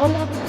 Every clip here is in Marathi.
One love.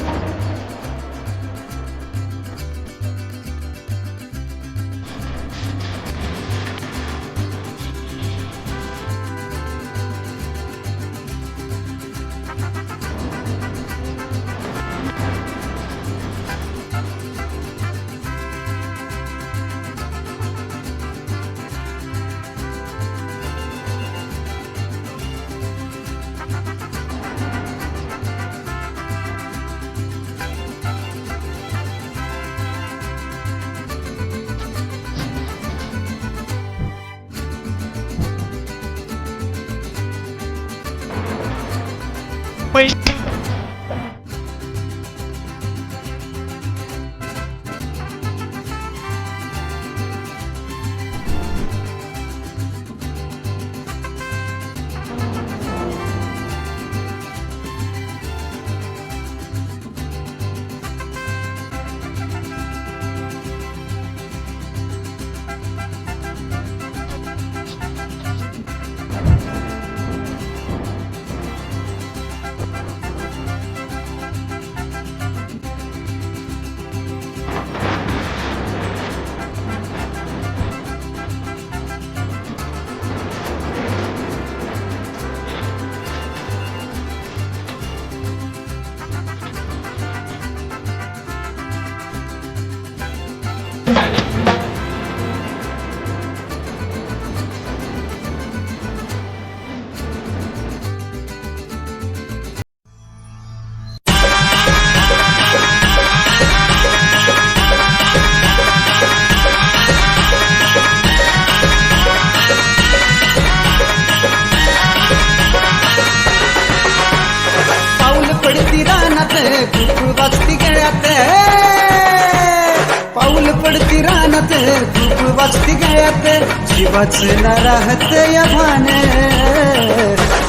कुकुळ वाजती गळ्यात जीवाच ना राहत या भाने.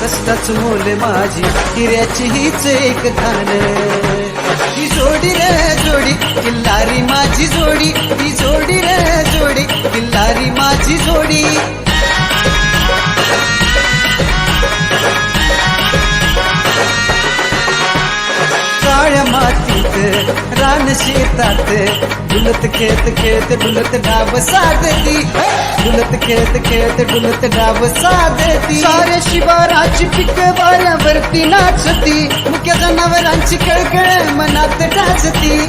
कष्टाच मोल माझी हिऱ्याची हीच एक धान ही जोडी रे जोडी किल्लारी माझी जोडी ही मातीत, रान शेतात, डुलत खेत खेत डुलत डाब साधती. डुलत खेत खेत डुलत डाब साधती. साऱ्या शिवाराची पिक वाऱ्यावरती नाचती. मुख्य जनावरांची कळकळ मनात टाचती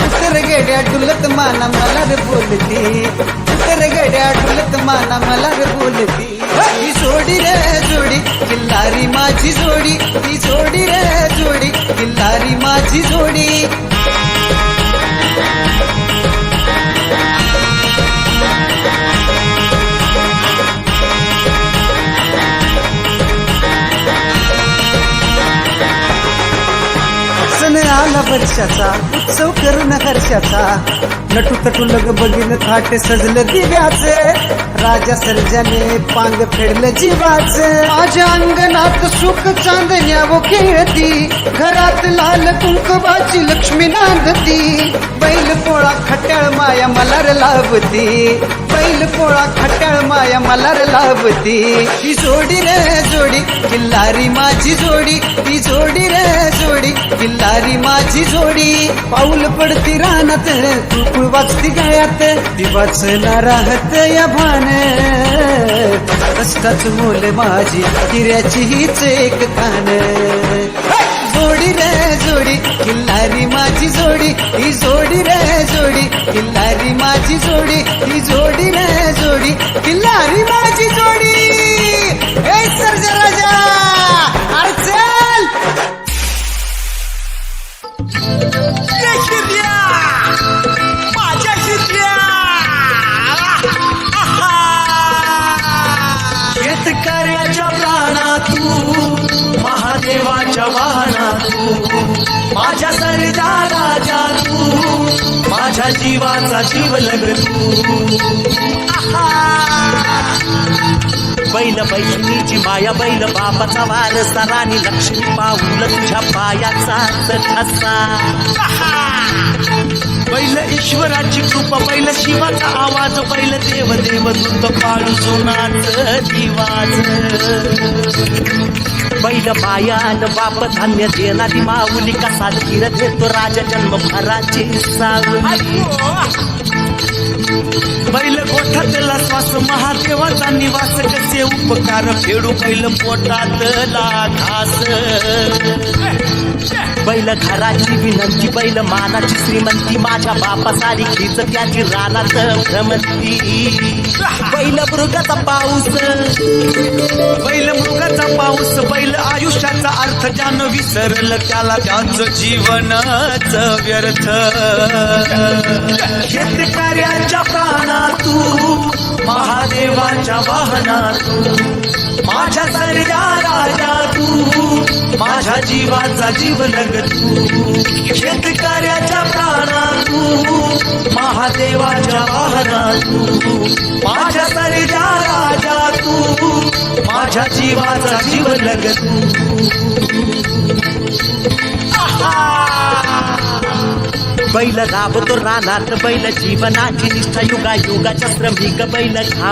उतर गेड्या डुलत माना मला बोलती. उतर गेड्या डुलत माना मला बोलती. सण आला वर्षाचा. उत्सव करून हर्षाचा नटू तटू लग बघीन थाट सजलं दिव्याचे. राजा सर्जाने पांग फेडलं जीवाचे. माझ्या अंगणात सुख चांदण्याव खेळती. घरात लाल कुंकवाची लक्ष्मी नांदती. बैल पोळा खट्याळ माया मलार लाभती बैल पोळा खट्याळ माया मलार लाभती ही जोडी रे जोडी किल्लारी माझी जोडी. ही जोडी रे जोडी किल्लारी माझी जोडी. पाऊल पडती रानात कुकुळ वाजती गळ्यात ती ना राहत या भान. कष्टाच मोल माझी हिऱ्याची हीच एक कान जोडी रे जोडी किल्लारी माझी जोडी ही जोडी रे जोडी किल्लारी माझी जोडी ही जोडी रे जोडी किल्लारी माझी जोडी. शेतकऱ्याच्या प्राणा तू महादेवाच्या वाहना तू माझ्या सरजा राजा तू माझ्या जीवाचा जीव लग तू बैल बहिणीची माया बैल बापाचा वारसा राणी लक्ष्मी पाऊल तुझ्या पायाचा ठसा ईश्वराची कृपा पहिलं शिवाचा आवाज पहिलं देव देव दूत पाळू सोनाच दिवाज बैल मायान बाप धान्य देणारी माऊली कसा धीर देतो राजा जन्म भराची सावली. बैल गोठ्यातला श्वास महादेवाचा निवास कसे उपकार? फेडू बैल पोटातला घास. बैल घराची विनंती बैल मानाची श्रीमंती माझ्या बापासारी खीच त्याची रानात भ्रमंती. बैल मृगाचा पाऊस. बैल मृगाचा पाऊस बैल आयुष्याचा अर्थ ज्यानं विसरलं त्याला त्याचं जीवनच व्यर्थ. महादेवाच्या वाहनातू माझ्या सर्जा राजा तू माझ्या जीवाचा जीवलग तू शेतकऱ्याच्या प्राणा तू महादेवाच्या वाहना तू माझ्या सर्जा राजा तू माझ्या जीवाचा जीव तू बैल राबतो रानात बैल जीवनाची निष्ठा युगा युगाच्या श्रमिक बैल घाम